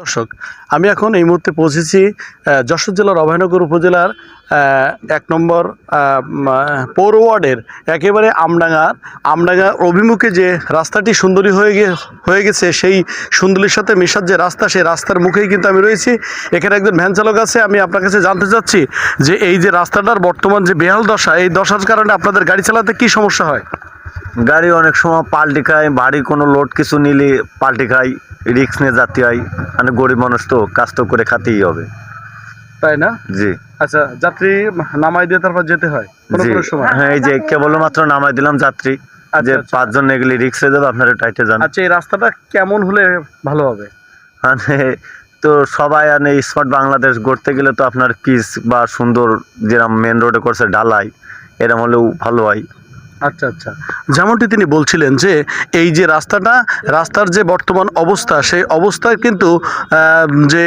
দর্শক, আমি এখন এই মুহূর্তে পৌঁছেছি যশোর জেলার অভয়নগর উপজেলার এক নম্বর পৌর ওয়ার্ডের, একেবারে আমডাঙ্গার আমডাঙ্গা অভিমুখে যে রাস্তাটি সুন্দরী হয়ে গে, হয়ে গেছে, সেই সুন্দরীর সাথে মেশার যে রাস্তা, সেই রাস্তার মুখেই কিন্তু আমি রয়েছি। এখানে একজন ভ্যান চালক আছে, আমি আপনার কাছে জানতে চাচ্ছি যে এই যে রাস্তাটার বর্তমান যে বেহাল দশা, এই দশার কারণে আপনাদের গাড়ি চালাতে কি সমস্যা হয়? গাড়ি অনেক সময় পাল্টি খায় ভারী কোনো লোড কিছু নিলে পাল্টি খায়। রিক্স নিয়ে যাতে হয় মানে গরিব মানুষ তো কাজ তো করে খাতেই হবে। তাই না? জি। আচ্ছা যাত্রী নামাই দিয়ে তারপর যেতে হয়? জি। হ্যাঁ এই যে কেবলমাত্র নামাই দিলাম যাত্রী আচ্ছা, যে আচ্ছা। পাঁচজন এগুলি রিক্সে যাবে আপনারা টাইটে যান। আচ্ছা এই রাস্তাটা কেমন হলে ভালো হবে? মানে তো সবাই আর স্মার্ট বাংলাদেশ গড়তে গেলে তো আপনার পিস বা সুন্দর যেরকম মেন রোডে করছে ঢালাই এরম হলেও ভালো হয়। আচ্ছা আচ্ছা। যেমনটি তিনি বলছিলেন যে, এই যে রাস্তাটা, রাস্তার যে বর্তমান অবস্থা, সেই অবস্থায় কিন্তু যে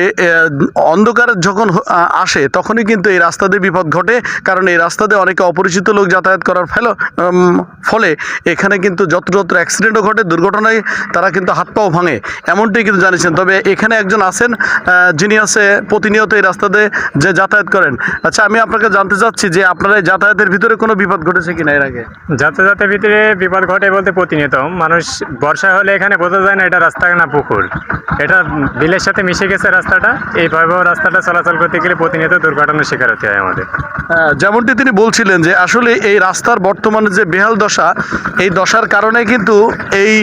অন্ধকার যখন আসে, তখনই কিন্তু এই রাস্তা দিয়ে বিপদ ঘটে। কারণ এই রাস্তা দিয়ে অনেকে অপরিচিত লোক যাতায়াত করার ফেলো ফলে এখানে কিন্তু যত্রতত্র অ্যাক্সিডেন্টও ঘটে, দুর্ঘটনায় তারা কিন্তু হাত পাও ভাঙে। এমনটাই কিন্তু জানিয়েছেন। তবে এখানে একজন আছেন যিনি আছে, প্রতিনিয়ত এই রাস্তা দিয়ে যে যাতায়াত করেন। আচ্ছা আমি আপনাকে জানতে চাচ্ছি যে, আপনারা যাতায়াতের ভিতরে কোনো বিপদ ঘটেছে কিনা এর আগে? যাতায়াতের ভিতরে বিপদ ঘটে বলতে প্রতিনিয়ত। মানুষ বর্ষা হলে এখানে বোঝা যায় না এটা রাস্তা না পুকুর। এটা বিলের সাথে মিশে গেছে রাস্তাটা। এই ভয়াবহ রাস্তাটা চলাচল করতে গেলে প্রতিনিয়ত দুর্ঘটনার শিকার হতে হয় আমাদের। হ্যাঁ, যেমনটি তিনি বলছিলেন যে আসলে এই রাস্তার বর্তমানে যে বেহাল দশা এই দশার কারণে কিন্তু এই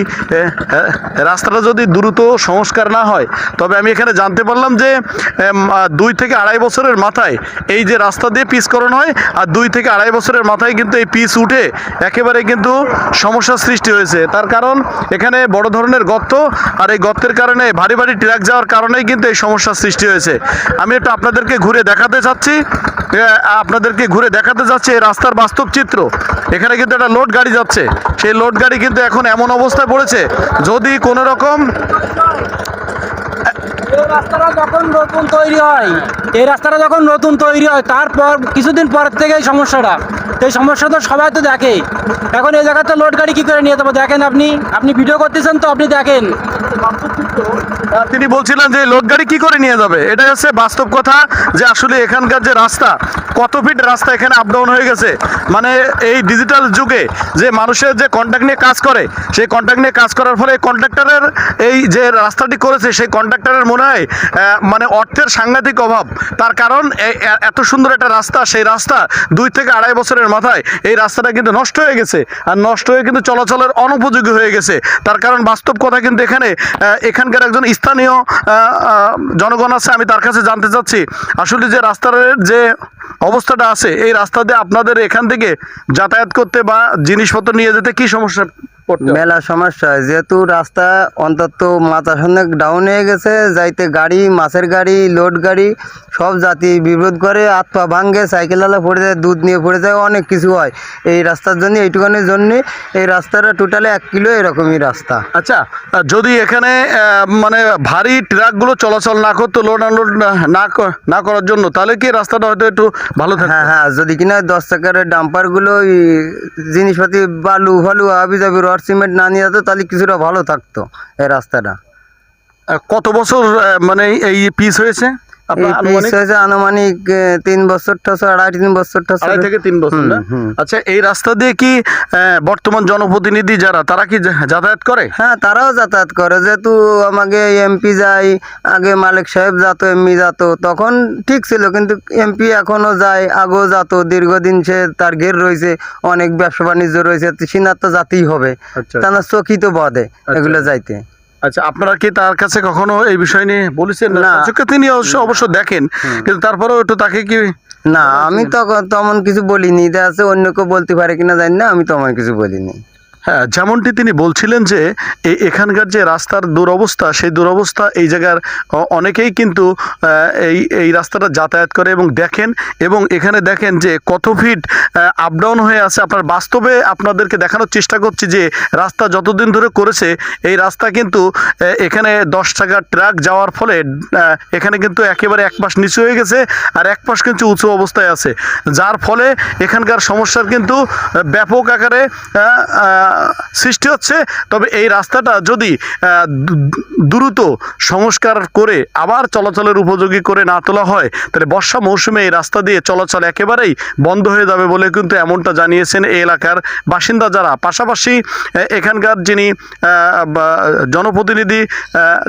রাস্তাটা যদি দ্রুত সংস্কার না হয় তবে আমি এখানে জানতে পারলাম যে দুই থেকে আড়াই বছরের মাথায় এই যে রাস্তা দিয়ে পিচকরণ হয় আর দুই থেকে আড়াই বছরের মাথায় কিন্তু এই পিচ উঠে একেবারে কিন্তু সমস্যার সৃষ্টি হয়েছে। তার কারণ এখানে বড় ধরনের গর্ত আর এই গর্তের কারণে ভারী ভারী ট্রাক যাওয়ার কারণেই কিন্তু এই সমস্যার সৃষ্টি হয়েছে। আমি একটু আপনাদেরকে ঘুরে দেখাতে চাচ্ছি। আপনাদেরকে ঘুরে দেখাতে যাচ্ছে এই রাস্তার বাস্তব চিত্র। এখানে কিন্তু একটা লোড গাড়ি যাচ্ছে। সেই লোড গাড়ি কিন্তু এখন এমন অবস্থায় পড়েছে যদি কোনো রকম রাস্তাটা যখন নতুন তৈরি হয়, এই রাস্তাটা যখন নতুন তৈরি হয়, তারপর কিছুদিন পর থেকে এই সমস্যাটা। এই সমস্যা তো সবাই তো দেখে। এখন এই জায়গাতে লোড গাড়ি কী করে নিয়ে যাব? দেখেন আপনি। আপনি ভিডিও করতেছেন তো, আপনি দেখেন। তিনি বলছিলেন যে লোড গাড়ি কি করে নিয়ে যাবে? এটা হচ্ছে বাস্তব কথা যে আসলে এখানকার যে রাস্তা, কত ফিট রাস্তা এখানে আপ ডাউন হয়ে গেছে। মানে এই ডিজিটাল যুগে যে মানুষের যে কন্ট্যাক্ট নিয়ে কাজ করে, সেই কন্ট্যাক্ট নিয়ে কাজ করার ফলে কন্ট্রাক্টরের এই যে রাস্তাটি করেছে, সেই কন্ট্রাক্টরের মনে হয় মানে অর্থের সাংঘাতিক অভাব। তার কারণ এত সুন্দর একটা রাস্তা, সেই রাস্তা দুই থেকে আড়াই বছরের মাথায় এই রাস্তাটা কিন্তু নষ্ট হয়ে গেছে। আর নষ্ট হয়ে কিন্তু চলাচলের অনুপযোগী হয়ে গেছে। তার কারণ বাস্তব কথা কিন্তু এখানে এখানকার একজন স্থানীয় জনগণ আছে, আমি তার কাছে জানতে চাচ্ছি আসলে যে রাস্তার যে অবস্থাটা আছে, এই রাস্তা দিয়ে আপনাদের এখান থেকে যাতায়াত করতে বা জিনিসপত্র নিয়ে যেতে কি সমস্যা? মেলা সমস্যা হয়। যেহেতু রাস্তা অন্তত মাথা সঙ্গে ডাউন হয়ে গেছে যাইতে গাড়ি মাছের গাড়ি লোড গাড়ি সব জাতি বিরোধ করে হাত পা ভাঙ্গে সাইকেল আলা পড়ে যায় দুধ নিয়ে পড়ে যায় অনেক কিছু হয়। এই রাস্তার জন্য এইটুখানির জন্য এই রাস্তাটা টোটালি এক কিলো এরকমই রাস্তা। আচ্ছা যদি এখানে মানে ভারী ট্রাকগুলো চলাচল না করতো লোড আনলোড না না করার জন্য তাহলে কি রাস্তাটা হয়তো একটু ভালো থাকতো? হ্যাঁ হ্যাঁ যদি কিনা দশ টাকার ডাম্পারগুলো ওই জিনিসপাতি বালু ফালু আবি যাবি রড সিমেন্ট না নিয়ে যেত, তাহলে কিছুটা ভালো থাকতো এই রাস্তাটা। কত বছর মানে এই পিস হয়েছে? আনুমানিক তিন বছর আড়াই তিন বছর আড়াই থেকে তিন বছর না? আচ্ছা এই রাস্তা দিয়ে কি বর্তমান জনপ্রতিনিধি যারা তারা কি যাতায়াত করে? হ্যাঁ তারাও যাতায়াত করে। যেহেতু আমাকে এমপি যাই আগে মালিক সাহেব যেত এমপি যেত তখন ঠিক ছিল কিন্তু এমপি এখনও যায় আগেও যেত দীর্ঘদিন সে তার ঘের রয়েছে অনেক ব্যবসা বাণিজ্য রয়েছে সিনার তো যাতেই হবে। আচ্ছা। তা না চকি তো বদে এগুলো যাইতে। আচ্ছা আপনারা কি তার কাছে কখনো এই বিষয় নিয়ে বলেছেন? না। তিনি অবশ্য অবশ্য দেখেন কিন্তু তারপরেও একটু তাকে কি না আমি তখন তেমন কিছু বলিনি। এটা আছে অন্য কেউ বলতে পারে কিনা জানি না আমি তো তেমন কিছু বলিনি। যেমনটি তিনি বলছিলেন যে এখানকার যে রাস্তার দুরবস্থা, সেই দুরবস্থা এই জায়গার অনেকেই কিন্তু এই এই রাস্তাটা যাতায়াত করে এবং দেখেন, এবং এখানে দেখেন যে কত ফিট আপ ডাউন হয়ে আছে। আপনার বাস্তবে আপনাদেরকে দেখানোর চেষ্টা করছি যে, রাস্তা যতদিন ধরে করেছে, এই রাস্তা কিন্তু এখানে দশ টাকার ট্রাক যাওয়ার ফলে এখানে কিন্তু একেবারে এক পাশ নিচু হয়ে গেছে আর এক পাশ কিন্তু উঁচু অবস্থায় আছে। যার ফলে এখানকার সমস্যার কিন্তু, ব্যাপক আকারে সৃষ্টি হচ্ছে, তবে এই রাস্তাটা যদি দ্রুত সংস্কার করে আবার চলাচলের উপযোগী করে না তোলা হয়, তাহলে বর্ষা মৌসুমে এই রাস্তা দিয়ে চলাচল একেবারেই বন্ধ হয়ে যাবে বলে কিন্তু এমনটা জানিয়েছেন এই এলাকার বাসিন্দা যারা। পাশাপাশি এখানকার যিনি জনপ্রতিনিধি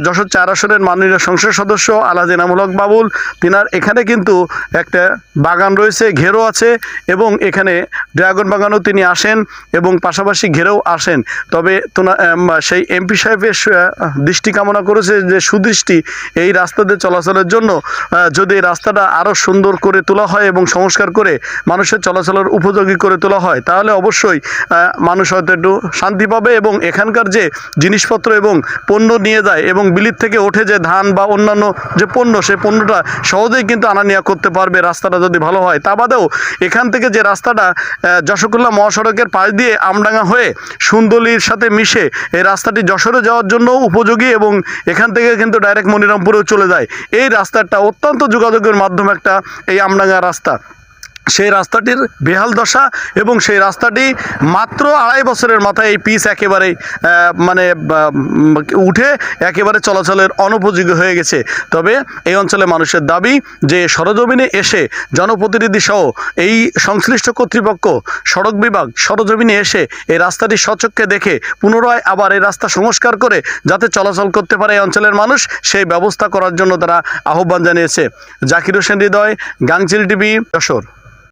যশোর চার আসনের মাননীয় সংসদ সদস্য আলাদ এনামুল বাবুল, তিনার এখানে কিন্তু একটা বাগান রয়েছে ঘেরো আছে এবং এখানে ড্রাগন বাগানও তিনি আসেন এবং পাশাপাশি ঘেরেও আসেন। তবে সেই এমপি সাহেবের দৃষ্টি কামনা করেছে যে সুদৃষ্টি এই রাস্তা দিয়ে চলাচলের জন্য যদি রাস্তাটা আরও সুন্দর করে তোলা হয় এবং সংস্কার করে মানুষের চলাচলের উপযোগী করে তোলা হয়, তাহলে অবশ্যই মানুষ হয়তো একটু শান্তি পাবে এবং এখানকার যে জিনিসপত্র এবং পণ্য নিয়ে যায় এবং বিলির থেকে ওঠে যে ধান বা অন্যান্য যে পণ্য, সে পণ্যটা সহজেই কিন্তু আনা নেওয়া করতে পারবে রাস্তাটা যদি ভালো হয়। তা বাদেও এখান থেকে যে রাস্তাটা আহ, যশোরকুল্লা মহাসড়কের পাশ দিয়ে আমডাঙ্গা হয়ে সুন্দলির সাথে মিশে এই রাস্তাটি যশোরে যাওয়ার জন্য উপযোগী এবং এখান থেকে কিন্তু ডাইরেক্ট মনিরামপুরেও চলে যায়। এই রাস্তাটা অত্যন্ত যোগাযোগের মাধ্যম একটা এই আমডাঙ্গা রাস্তা। সেই রাস্তাটির বেহাল দশা এবং সেই রাস্তাটি মাত্র আড়াই বছরের মাথায় এই পিচ একেবারে আহ, মানে উঠে একেবারে চলাচলের অনুপযোগী হয়ে গেছে। তবে এই অঞ্চলে মানুষের দাবি যে সরজমিনে এসে জনপ্রতিনিধি সহ এই সংশ্লিষ্ট কর্তৃপক্ষ সড়ক বিভাগ সরজমিনে এসে এই রাস্তাটি সচক্ষে দেখে পুনরায় আবার এই রাস্তা সংস্কার করে যাতে চলাচল করতে পারে এই অঞ্চলের মানুষ সেই ব্যবস্থা করার জন্য তারা আহ্বান জানিয়েছে। জাকির হোসেন হৃদয় গাংচিল টিভি যশোর।